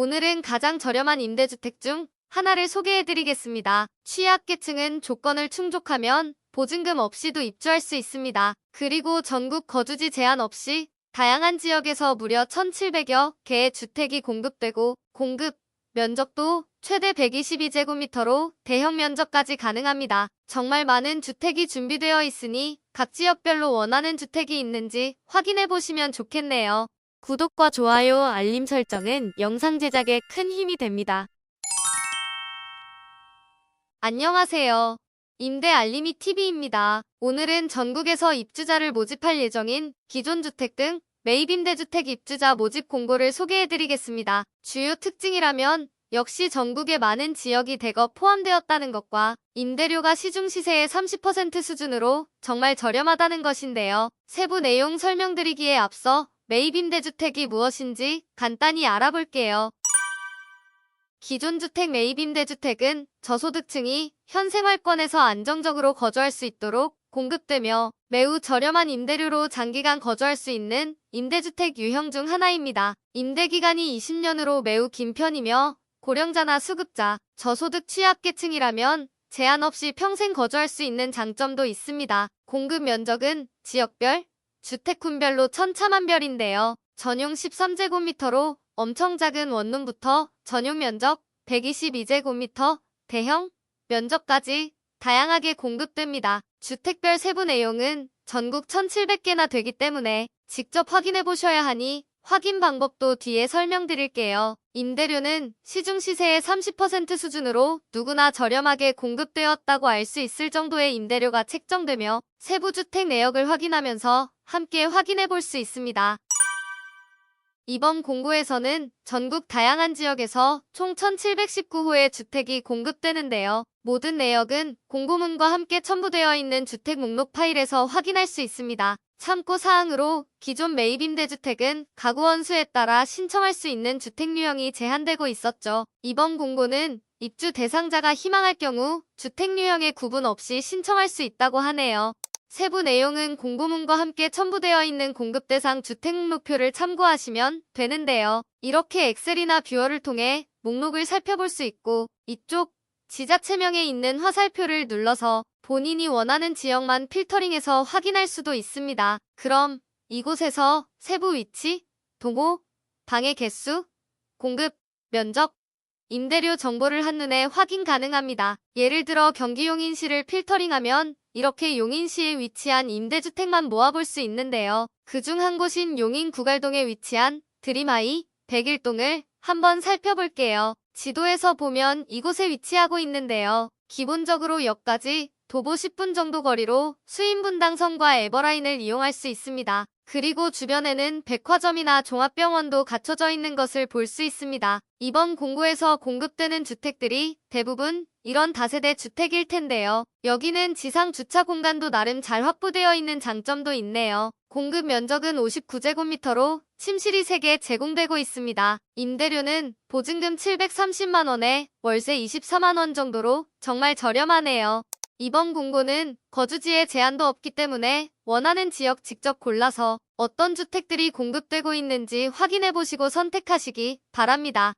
오늘은 가장 저렴한 임대주택 중 하나를 소개해드리겠습니다. 취약계층은 조건을 충족하면 보증금 없이도 입주할 수 있습니다. 그리고 전국 거주지 제한 없이 다양한 지역에서 무려 1,700여 개의 주택이 공급되고 공급 면적도 최대 122제곱미터로 대형 면적까지 가능합니다. 정말 많은 주택이 준비되어 있으니 각 지역별로 원하는 주택이 있는지 확인해 보시면 좋겠네요. 구독과 좋아요, 알림 설정은 영상 제작에 큰 힘이 됩니다. 안녕하세요. 임대 알림이 TV입니다. 오늘은 전국에서 입주자를 모집할 예정인 기존 주택 등 매입 임대주택 입주자 모집 공고를 소개해드리겠습니다. 주요 특징이라면 역시 전국의 많은 지역이 대거 포함되었다는 것과 임대료가 시중 시세의 30% 수준으로 정말 저렴하다는 것인데요. 세부 내용 설명드리기에 앞서 매입 임 대주택이 무엇인지 간단히 알아볼게요. 기존 주택 매입 임 대주택은 저소득층이 현 생활권에서 안정적으로 거주할 수 있도록 공급되며 매우 저렴한 임대료로 장기간 거주할 수 있는 임대주택 유형 중 하나입니다. 임대기간이 20년으로 매우 긴 편이며 고령자나 수급자, 저소득 취약계층이라면 제한 없이 평생 거주할 수 있는 장점도 있습니다. 공급 면적은 지역별, 주택군별로 천차만별인데요. 전용 13제곱미터로 엄청 작은 원룸부터 전용 면적 122제곱미터, 대형 면적까지 다양하게 공급됩니다. 주택별 세부 내용은 전국 1,700개나 되기 때문에 직접 확인해 보셔야 하니 확인 방법도 뒤에 설명드릴게요. 임대료는 시중 시세의 30% 수준으로 누구나 저렴하게 공급되었다고 알 수 있을 정도의 임대료가 책정되며 세부 주택 내역을 확인하면서 함께 확인해 볼 수 있습니다. 이번 공고에서는 전국 다양한 지역에서 총 1719호의 주택이 공급되는데요. 모든 내역은 공고문과 함께 첨부되어 있는 주택 목록 파일에서 확인할 수 있습니다. 참고 사항으로 기존 매입 임대주택은 가구 원수에 따라 신청할 수 있는 주택 유형이 제한되고 있었죠. 이번 공고는 입주 대상자가 희망할 경우 주택 유형에 구분 없이 신청할 수 있다고 하네요. 세부 내용은 공고문과 함께 첨부되어 있는 공급 대상 주택 목록표를 참고하시면 되는데요. 이렇게 엑셀이나 뷰어를 통해 목록을 살펴볼 수 있고 이쪽 지자체명에 있는 화살표를 눌러서 본인이 원하는 지역만 필터링해서 확인할 수도 있습니다. 그럼 이곳에서 세부 위치, 동호, 방의 개수, 공급, 면적, 임대료 정보를 한눈에 확인 가능합니다. 예를 들어 경기 용인시를 필터링하면 이렇게 용인시에 위치한 임대주택만 모아볼 수 있는데요. 그중 한 곳인 용인 구갈동에 위치한 드림하이 101동을 한번 살펴볼게요. 지도에서 보면 이곳에 위치하고 있는데요. 기본적으로 역까지 도보 10분 정도 거리로 수인분당 선과 에버라인을 이용할 수 있습니다. 그리고 주변에는 백화점이나 종합병원도 갖춰져 있는 것을 볼 수 있습니다. 이번 공고에서 공급되는 주택들이 대부분 이런 다세대 주택일 텐데요. 여기는 지상 주차 공간도 나름 잘 확보되어 있는 장점도 있네요. 공급 면적은 59제곱미터로 침실이 3개 제공되고 있습니다. 임대료는 보증금 730만원에 월세 24만원 정도로 정말 저렴하네요. 이번 공고는 거주지에 제한도 없기 때문에 원하는 지역 직접 골라서 어떤 주택들이 공급되고 있는지 확인해 보시고 선택하시기 바랍니다.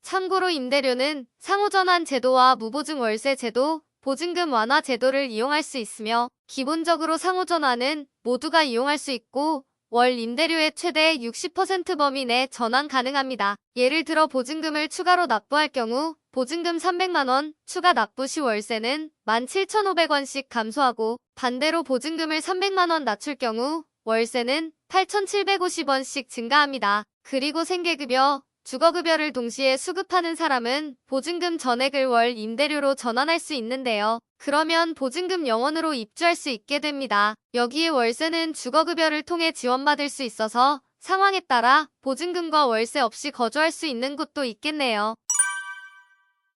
참고로 임대료는 상호전환 제도와 무보증 월세 제도, 보증금 완화 제도를 이용할 수 있으며 기본적으로 상호전환은 모두가 이용할 수 있고 월 임대료의 최대 60% 범위 내 전환 가능합니다. 예를 들어 보증금을 추가로 납부할 경우 보증금 300만원, 추가 납부 시 월세는 17,500원씩 감소하고 반대로 보증금을 300만원 낮출 경우 월세는 8,750원씩 증가합니다. 그리고 생계급여, 주거급여를 동시에 수급하는 사람은 보증금 전액을 월 임대료로 전환할 수 있는데요. 그러면 보증금 영원으로 입주할 수 있게 됩니다. 여기에 월세는 주거급여를 통해 지원받을 수 있어서 상황에 따라 보증금과 월세 없이 거주할 수 있는 곳도 있겠네요.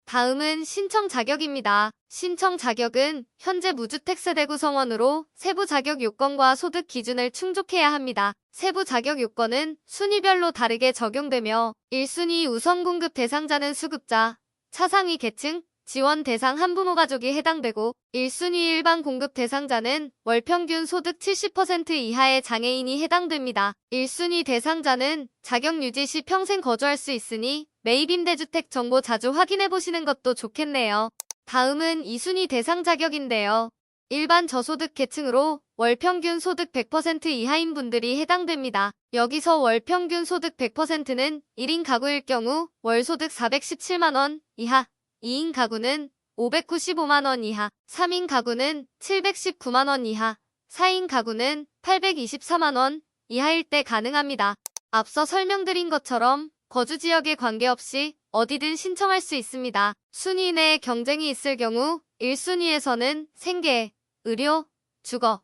다음은 신청 자격입니다. 신청 자격은 현재 무주택 세대 구성원으로 세부 자격 요건과 소득 기준을 충족해야 합니다. 세부 자격 요건은 순위별로 다르게 적용되며 1순위 우선 공급 대상자는 수급자, 차상위 계층, 지원 대상 한부모 가족이 해당되고 1순위 일반 공급 대상자는 월 평균 소득 70% 이하의 장애인이 해당됩니다. 1순위 대상자는 자격 유지 시 평생 거주할 수 있으니 매입 임대주택 정보 자주 확인해 보시는 것도 좋겠네요. 다음은 2순위 대상 자격인데요. 일반 저소득 계층으로 월 평균 소득 100% 이하인 분들이 해당됩니다. 여기서 월 평균 소득 100%는 1인 가구일 경우 월 소득 417만원 이하, 2인 가구는 595만원 이하, 3인 가구는 719만원 이하, 4인 가구는 824만원 이하일 때 가능합니다. 앞서 설명드린 것처럼 거주 지역에 관계없이 어디든 신청할 수 있습니다. 순위 내에 경쟁이 있을 경우 1순위에서는 생계, 의료, 주거,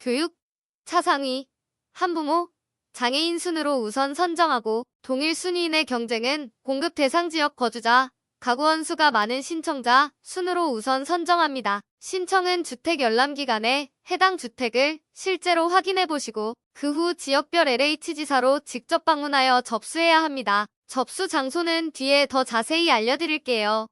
교육, 차상위, 한부모, 장애인 순으로 우선 선정하고 동일 순위 내 경쟁은 공급 대상 지역 거주자, 가구원 수가 많은 신청자 순으로 우선 선정합니다. 신청은 주택 열람 기간에 해당 주택을 실제로 확인해 보시고 그 후 지역별 LH지사로 직접 방문하여 접수해야 합니다. 접수 장소는 뒤에 더 자세히 알려드릴게요.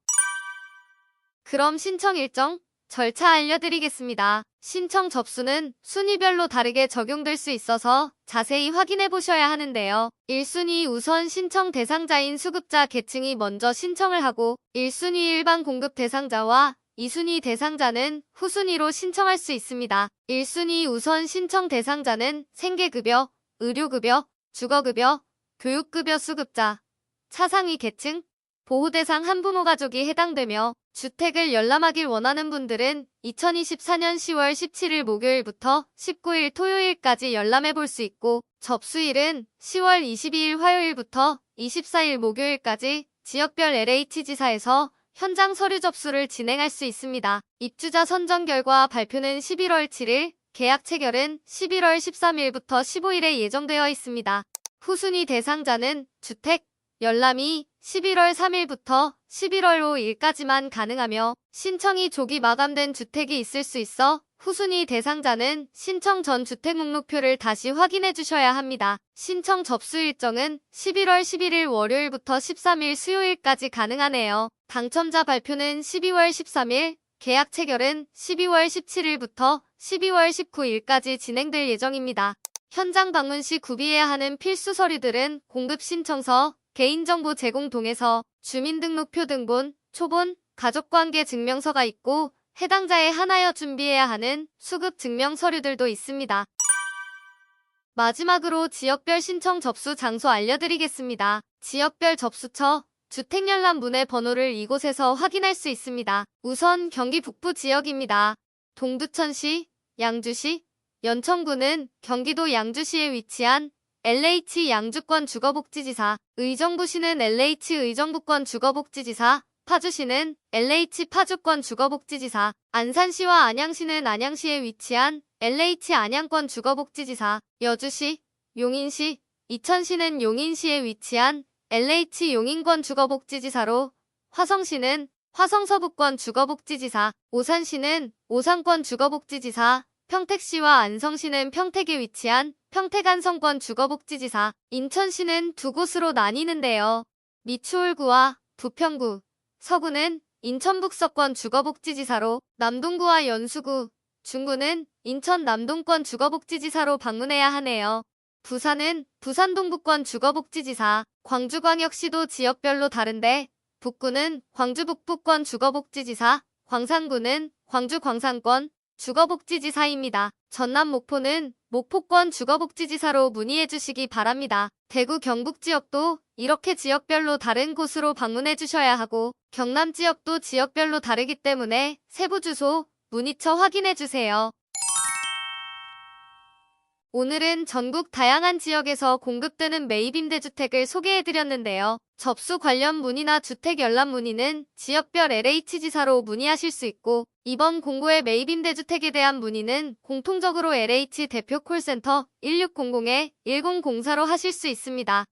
그럼 신청 일정, 절차 알려드리겠습니다. 신청 접수는 순위별로 다르게 적용될 수 있어서 자세히 확인해 보셔야 하는데요. 1순위 우선 신청 대상자인 수급자 계층이 먼저 신청을 하고 1순위 일반 공급 대상자와 2순위 대상자는 후순위로 신청할 수 있습니다. 1순위 우선 신청 대상자는 생계급여, 의료급여, 주거급여, 교육급여 수급자, 차상위 계층, 보호대상 한부모 가족이 해당되며 주택을 열람하길 원하는 분들은 2024년 10월 17일 목요일부터 19일 토요일까지 열람해 볼 수 있고 접수일은 10월 22일 화요일부터 24일 목요일까지 지역별 LH지사에서 현장 서류 접수를 진행할 수 있습니다. 입주자 선정 결과 발표는 11월 7일, 계약 체결은 11월 13일부터 15일에 예정되어 있습니다. 후순위 대상자는 주택, 열람이 11월 3일부터 11월 5일까지만 가능하며 신청이 조기 마감된 주택이 있을 수 있어 후순위 대상자는 신청 전 주택 목록표를 다시 확인해 주셔야 합니다. 신청 접수 일정은 11월 11일 월요일부터 13일 수요일까지 가능하네요. 당첨자 발표는 12월 13일, 계약 체결은 12월 17일부터 12월 19일까지 진행될 예정입니다. 현장 방문 시 구비해야 하는 필수 서류들은 공급 신청서, 개인정보 제공 동에서 주민등록표 등본, 초본, 가족관계 증명서가 있고 해당자에 하나여 준비해야 하는 수급 증명 서류들도 있습니다. 마지막으로 지역별 신청 접수 장소 알려드리겠습니다. 지역별 접수처, 주택열람 문의 번호를 이곳에서 확인할 수 있습니다. 우선 경기 북부 지역입니다. 동두천시, 양주시, 연천구는 경기도 양주시에 위치한 LH 양주권 주거복지지사, 의정부시는 LH 의정부권 주거복지지사, 파주시는 LH 파주권 주거복지지사, 안산시와 안양시는 안양시에 위치한 LH 안양권 주거복지지사, 여주시, 용인시, 이천시는 용인시에 위치한 LH 용인권 주거복지지사로 화성시는 화성서부권 주거복지지사, 오산시는 오산권 주거복지지사, 평택시와 안성시는 평택에 위치한 평택안성권 주거복지지사, 인천시는 두 곳으로 나뉘는데요. 미추홀구와 부평구, 서구는 인천 북서권 주거복지지사로 남동구와 연수구, 중구는 인천 남동권 주거복지지사로 방문해야 하네요. 부산은 부산 동부권 주거복지지사, 광주광역시도 지역별로 다른데 북구는 광주 북부권 주거복지지사, 광산구는 광주 광산권 주거복지지사입니다. 전남 목포는 목포권 주거복지지사로 문의해 주시기 바랍니다. 대구 경북 지역도 이렇게 지역별로 다른 곳으로 방문해 주셔야 하고 경남 지역도 지역별로 다르기 때문에 세부 주소, 문의처 확인해 주세요. 오늘은 전국 다양한 지역에서 공급되는 매입임대주택을 소개해드렸는데요. 접수 관련 문의나 주택 열람 문의는 지역별 LH지사로 문의하실 수 있고 이번 공고의 매입임대주택에 대한 문의는 공통적으로 LH 대표 콜센터 1600-1004로 하실 수 있습니다.